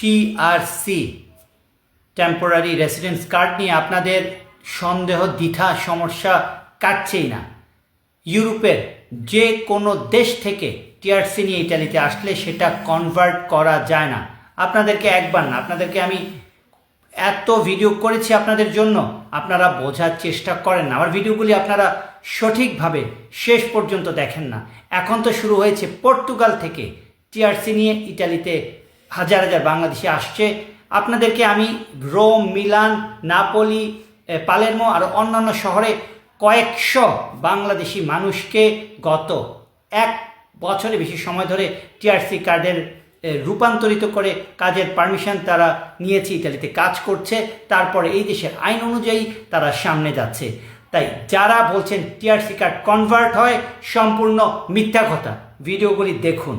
TRC temporary residence card নিয়ে আপনাদের সন্দেহ, দ্বিধা, সমস্যা কাটছেই না। ইউরোপের যে কোনো দেশ থেকে টিআরসি নিয়ে ইটালিতে আসলে সেটা কনভার্ট করা যায় না। আপনাদেরকে একবার না, আপনাদেরকে আমি এত ভিডিও করেছি আপনাদের জন্য, আপনারা বোঝার চেষ্টা করেন না। আমার ভিডিওগুলি আপনারা সঠিকভাবে শেষ পর্যন্ত দেখেন না। এখন তো শুরু হয়েছে পর্তুগাল থেকে টিআরসি নিয়ে ইটালিতে হাজার হাজার বাংলাদেশি আসছে। আপনাদেরকে আমি রোম, মিলান, নাপোলি পালেরমো আর অন্যান্য শহরে কয়েকশো বাংলাদেশি মানুষকে গত এক বছরে বেশি সময় ধরে টিআরসি কার্ডের রূপান্তরিত করে কাজের পারমিশন তারা নিয়েছে, ইতালিতে কাজ করছে। তারপরে এই দেশের আইন অনুযায়ী তারা সামনে যাচ্ছে। তাই যারা বলছেন টিআরসি কার্ড কনভার্ট হয়, সম্পূর্ণ মিথ্যা কথা। ভিডিওগুলি দেখুন।